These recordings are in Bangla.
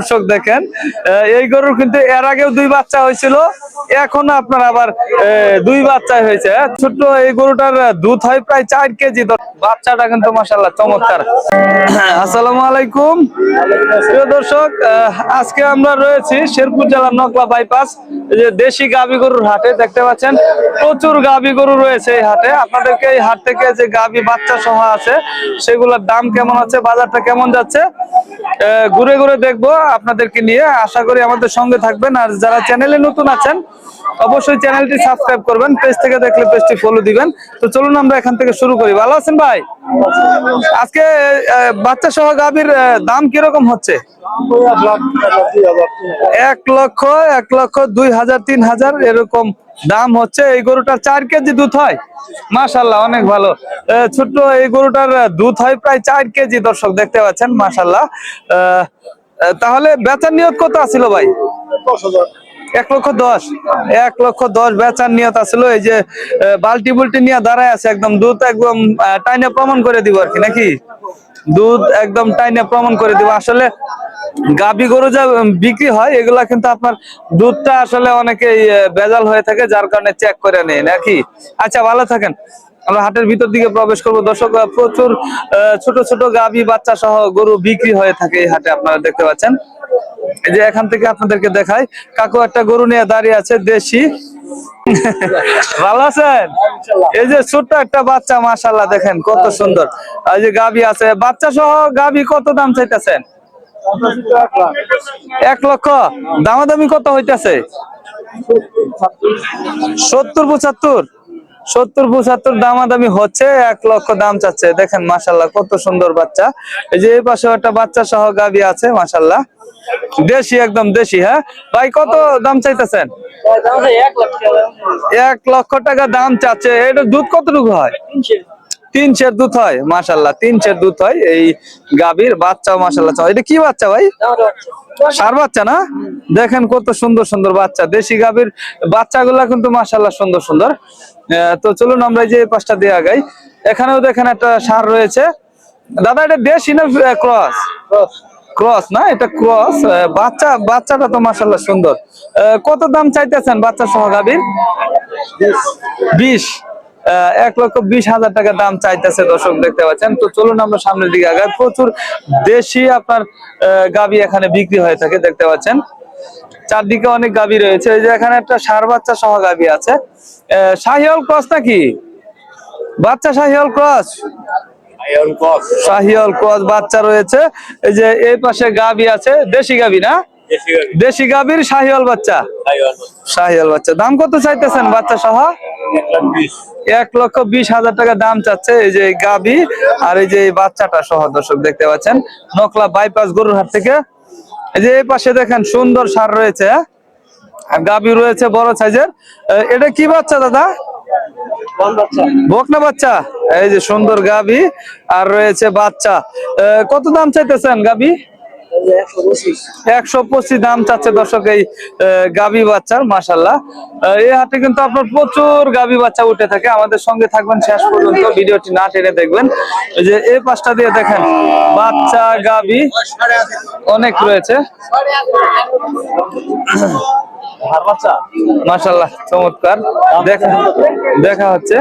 দর্শক দেখেন এই গরুর কিন্তু এর আগেও দুই বাচ্চা হয়েছিল, এখন আপনার আবার দুই বাচ্চা হয়েছে। হ্যাঁ? ছোট্ট এই গরুটার দুধ হয় প্রায় চার কেজি বাচ্চাটা কিন্তু মাসাল্লাহ চমৎকার। আসসালামু আলাইকুম। দর্শক আজকে আমরা রয়েছি শেরপুর জেলার নকলা বাইপাস যে দেশি গাবি গরুর হাটে, দেখতে পাচ্ছেন প্রচুর গাবি গরু রয়েছে এই হাটে। আপনাদেরকে এই হাট থেকে যে গাবি বাচ্চা সহ আছে, সেগুলোর দাম কেমন আছে, বাজারটা কেমন যাচ্ছে ঘুরে ঘুরে দেখব আপনাদেরকে নিয়ে। আশা করি আমাদের সঙ্গে থাকবেন। আর যারা চ্যানেলে নতুন আছেন অবশ্যই চ্যানেলটি সাবস্ক্রাইব করবেন পেজ থেকে দেখলে পেজটি ফলো দিবেন। তো চলুন আমরা এখান থেকে শুরু করি। ভালো আছেন ভাই? আজকে বাচ্চা সহ গাভীর দাম কীরকম হচ্ছে? এক লক্ষ এক লক্ষ দুই হাজার তিন হাজার এরকম দাম হচ্ছে। এই গরুটার চার কেজি দুধ হয়? মাশাল্লাহ অনেক ভালো। ছোট্ট এই গরুটার দুধ হয় প্রায় চার কেজি দর্শক দেখতে পাচ্ছেন আহ, তাহলে বেচার নিয়ত কত আছিল ভাই? এক লক্ষ দশ, এক লক্ষ দশ বেচার নিয়ত আছিল, এই যে বালতি বুলটি নিয়ে দাঁড়ায় আছে একদম, দুধ একদম টাইনে প্রমাণ করে দিব আর কি, নাকি? দুধ একদম টাইনে প্রমাণ করে দিব। আসলে গাবি গরু যা বিক্রি হয়, এগুলা কিন্তু আপনার দুধটা আসলে অনেকেই ভেজাল হয়ে থাকে, যার কারণে চেক করে নেয়, নাকি? আচ্ছা ভালো থাকেন। আমরা হাটের ভিতর দিকে প্রবেশ করব। দর্শক প্রচুর ছোট ছোট গাবি বাচ্চা সহ গরু বিক্রি হয়ে থাকে এই হাটে আপনারা দেখতে পাচ্ছেন। এই যে এখান থেকে আপনাদেরকে দেখাই কাকু একটা গরু নিয়ে দাঁড়িয়ে আছে দেশি। ভালো আছেন? এই যে ছোট্ট একটা বাচ্চা দেখেন কত সুন্দর। আর এই যে গাবি আছে বাচ্চা সহ গাবি কত দাম চাইতেছেন? এক লক্ষ। দামাদামি কত হইতেছে? সত্তর পঁচাত্তর। সত্তর পঁচাত্তর দামাদামি হচ্ছে এক লক্ষ দাম চাচ্ছে। দেখেন মাসাল্লাহ কত সুন্দর বাচ্চা। এই যে এই পাশে একটা বাচ্চা সহ গাবি আছে মাসাল্লাহ দেশি একদম দেশি হ্যাঁ? ভাই কত দাম চাইতেছেন? এক লক্ষ টাকা। দাম চাচ্ছে। এটা দুধ কতটুকু হয়? তিন সের দুধ হয় মাসাল্লাহ তিন সের দুধ হয় এই গাভীর বাচ্চা মাসাল্লাহ এটা কি বাচ্চা ভাই? সার বাচ্চা না? দেখেন কত সুন্দর সুন্দর বাচ্চা। দেশি গাভীর বাচ্চাগুলা কিন্তু মাসাল্লাহ সুন্দর সুন্দর। তো চলুন আমরা এই যে পাশটা দিয়ে আগাই। এখানেও দেখেন একটা সার রয়েছে। দাদা এটা দেশি না ক্রস? ক্রস। না? এটা ক্রস। বাচ্চা বাচ্চাটা তো মাসাল্লাহ সুন্দর। কত দাম চাইতেছেন বাচ্চা সহ গাভীর? বিশ। এক লক্ষ বিশ হাজার টাকা দাম চাইতেছে দর্শক দেখতে পাচ্ছেন। তো চলুন আমরা সামনের দিকে আগাই। প্রচুর দেশি আপনার গাভী এখানে বিক্রি হয়ে থাকে দেখতে পাচ্ছেন। চারদিকে অনেক গাভী রয়েছে। এই যে এখানে একটা সার বাচ্চা সহ গাভী আছে। আহ, শাহিওয়াল ক্রস নাকি? বাচ্চা শাহিওয়াল ক্রস? শাহিওয়াল ক্রস। বাচ্চা রয়েছে। এই যে এই পাশে গাভী আছে। দেশি গাভী না? দেশি গাভীর শাহিওয়াল বাচ্চা। শাহিওয়াল বাচ্চা। দাম কত চাইতেছেন বাচ্চা সহ? এক লক্ষ বিশ। হাজার টাকা দাম চাচ্ছে এই যে গাবি আর এই যে বাচ্চাটা সহ দর্শক দেখতে পাচ্ছেন। নকলা বাইপাস গরুর হাট থেকে। এই যে এই পাশে দেখেন সুন্দর সার রয়েছে? আর গাবি রয়েছে বড় সাইজের। এটা কি বাচ্চা দাদা? বকনা বাচ্চা। এই যে সুন্দর গাবি আর রয়েছে বাচ্চা। কত দাম চাইতেছেন গাবি একশো পঁচিশ দাম চাচ্ছে দর্শক এই গাভী বাচ্চার মাসাল্লাহ এই হাটে কিন্তু আপনার প্রচুর গাভী বাচ্চা উঠে থাকে। আমাদের সঙ্গে থাকবেন শেষ পর্যন্ত, ভিডিওটি না টেনে দেখবেন। যে এই পাশটা দিয়ে দেখেন, বাচ্চা গাভী অনেক রয়েছে। মাসাল্লাহ চমৎকার। দেখা হচ্ছে।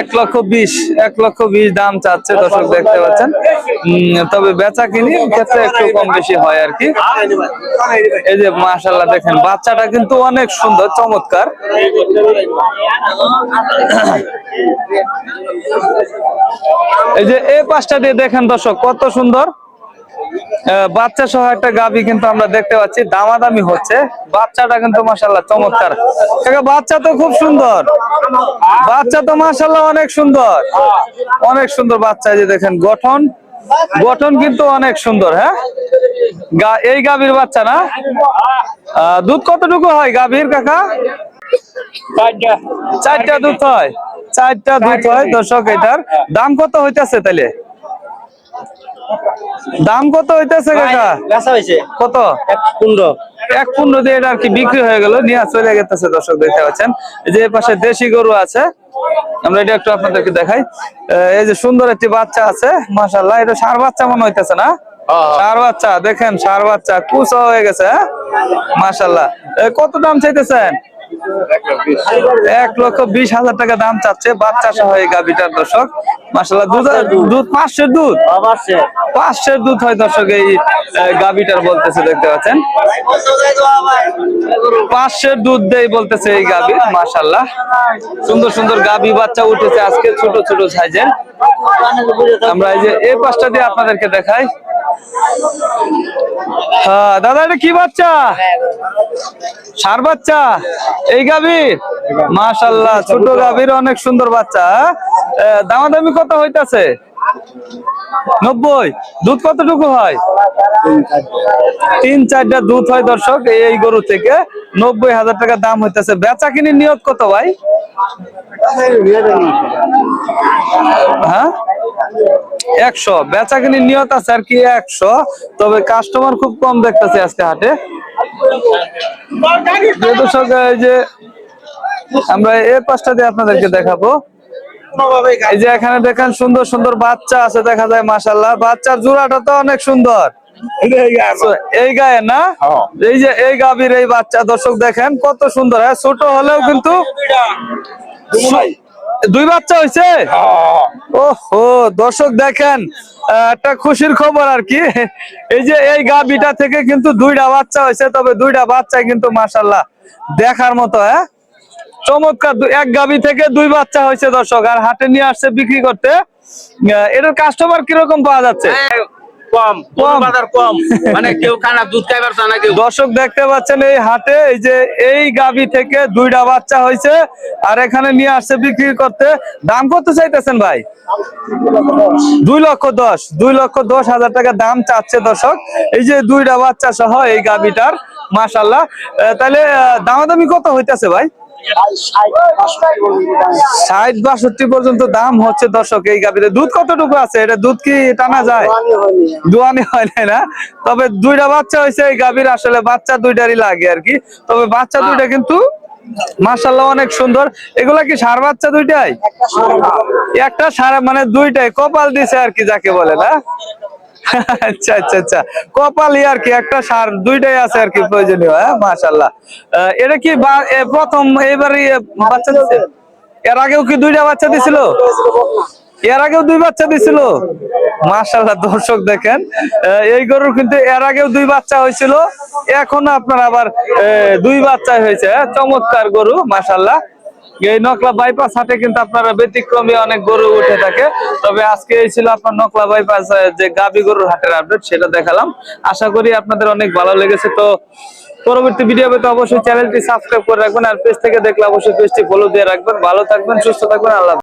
এক লক্ষ বিশ, এক লক্ষ বিশ দাম চাচ্ছে দর্শক দেখতে পাচ্ছেন। তবে বেচা কিনি ক্ষেত্রে একটু কম বেশি হয় আর কি। এই যে মাশাল্লাহ দেখেন, বাচ্চাটা কিন্তু অনেক সুন্দর, চমৎকার। এই যে এই পাশটা দিয়ে দেখেন দর্শক, কত সুন্দর। বাচ্চা সহ একটা গাবি কিন্তু আমরা দেখতে পাচ্ছি। দামাদামি হচ্ছে। বাচ্চাটা কিন্তু মাসাল্লাহ চমৎকার। বাচ্চা তো খুব সুন্দর। বাচ্চা তো মাসাল্লাহ অনেক সুন্দর। অনেক সুন্দর বাচ্চা যে দেখেন গঠন। গঠন কিন্তু অনেক সুন্দর হ্যাঁ? এই গাভীর বাচ্চা না? দুধ কতটুকু হয় গাভীর কাকা? চারটা দুধ হয়। চারটা দুধ হয় দর্শক এটার। দাম কত হইতেছে তাইলে? দাম কত হইতেছে কাকা? বেচা হয়েছে কত? এক পনেরো। এক পনেরো দিয়ে এটা আর কি বিক্রি হয়ে গেল নিয়ে চলে গেতেছে দর্শক দেখতে পাচ্ছেন। যে পাশে দেশি গরু আছে আমরা এটা একটু আপনাদেরকে দেখাই। এই যে সুন্দর একটি বাচ্চা আছে মাশাল্লাহ এটা সার বাচ্চা মনে হইতেছে না? সার বাচ্চা দেখেন সার বাচ্চা কুচা হয়ে গেছে হ্যাঁ? মাশাল্লাহ এ, কত দাম চাইতেছেন? এক লক্ষ বিশ হাজার টাকা দাম চাচ্ছে বাচ্চা সহ এই গাভিটার দর্শক। মাশাল্লাহ দুধ দুধ, পাঁচশের দুধ? পাঁচশের দুধ হয় দর্শক এই গাভিটার বলতেছে, দেখতে পাচ্ছেন। পাঁচশের দুধ দেয় বলতেছে এই গাভি মাশাল্লাহ সুন্দর সুন্দর গাভি বাচ্চা উঠেছে আজকে ছোট ছোট সাইজের। আমরা এই যে এই পাশটা দিয়ে আপনাদেরকে দেখাই। দাদা, এটা কি বাচ্চা? সার বাচ্চা? এই গাভীর? মাশাল্লাহ ছোট গাভীর অনেক সুন্দর বাচ্চা হ্যাঁ? দামাদামি কত হইতাছে? নব্বই। দুধ কতটুকু হয়? তিন চারটা দুধ হয় দর্শক, এই গরু থেকে। নব্বই হাজার টাকা দাম হইতেছে। বেচা কিনি নিয়ত কত ভাই? হ্যাঁ? একশো। বেচা কিনি নিয়ত আছে আর কি একশো। তবে কাস্টমার খুব কম দেখতেছে আজকে হাটে। দর্শক যে আমরা এই পাশটা দিয়ে আপনাদেরকে দেখাবো। এই যে এখানে দেখেন সুন্দর সুন্দর বাচ্চা আছে, দেখা যায় মাসাল্লাহ বাচ্চার জোড়াটা তো অনেক সুন্দর। এই গায়ে না? এই যে এই গাভীর এই বাচ্চা দর্শক দেখেন কত সুন্দর হ্যাঁ? ছোট হলেও কিন্তু দুই বাচ্চা হয়েছে ওহো দর্শক দেখেন একটা খুশির খবর আর কি। এই যে এই গাভীটা থেকে কিন্তু দুইটা বাচ্চা হয়েছে তবে দুইটা বাচ্চা কিন্তু মাসাল্লাহ দেখার মতো হ্যাঁ? চমৎকার দু- এক গাভী থেকে দুই বাচ্চা হয়েছে দর্শক। আর হাটে নিয়ে আসছে বিক্রি করতে। এটার কাস্টমার কীরকম পাওয়া যাচ্ছে? কম। বাজার কম। মানে কেউ খানা দুধ খাইবার না কেউ। দর্শক দেখতে পাচ্ছেন এই হাটে এই যে এই গাবি থেকে দুইটা বাচ্চা হয়েছে আর এখানে নিয়ে আসছে বিক্রি করতে। দাম কত চাইতেছেন ভাই? দুই লক্ষ দশ দুই লক্ষ দশ হাজার টাকা দাম চাচ্ছে দর্শক। এই যে দুইটা বাচ্চা সহ এই গাবিটার মাসাল্লাহ তাহলে দামাদামি কত হইতেছে ভাই? ষাট বাষট্টি পর্যন্ত দাম হচ্ছে দর্শক এই গাবিতে দুধ কতটুকু আছে? এটা দুধ কি টানা যায়? দোয়ানি হয় নাই না? তবে দুইটা বাচ্চা হয়েছে এই গাভীর আসলে বাচ্চা দুইটারই লাগে আর কি। তবে বাচ্চা দুইটা কিন্তু মাশাল্লাহ অনেক সুন্দর। এগুলা কি সার বাচ্চা দুইটাই? একটা সারা মানে দুইটাই কপাল দিছে আর কি যাকে বলে না? আচ্ছা আচ্ছা আচ্ছা। কপালই আর কি একটা সার, দুইটাই আছে আর কি প্রয়োজনীয় হ্যাঁ? মাশাল্লাহ এটা কি প্রথম এবারই বাচ্চা দিছে? এর আগেও কি দুইটা বাচ্চা দিছিল? এর আগেও দুই বাচ্চা দিছিল? মাশাল্লাহ দর্শক দেখেন। এই গরুর কিন্তু এর আগেও দুই বাচ্চা হয়েছিল। এখনও আপনার আবার দুই বাচ্চা হয়েছে হ্যাঁ? চমৎকার গরু মাশাল্লাহ এই নকলা বাইপাস হাটে কিন্তু আপনারা ব্যতিক্রমী অনেক গরু উঠে থাকে। তবে আজকে এই ছিল আপনার নকলা বাইপাস যে গাবি গরুর হাটের আপডেট সেটা দেখালাম। আশা করি আপনাদের অনেক ভালো লেগেছে। তো পরবর্তী ভিডিও পেতে অবশ্যই চ্যানেলটি সাবস্ক্রাইব করে রাখবেন, আর পেজ থেকে দেখলে অবশ্যই পেজটি ফলো দিয়ে রাখবেন। ভালো থাকবেন, সুস্থ থাকবেন, আল্লাহ।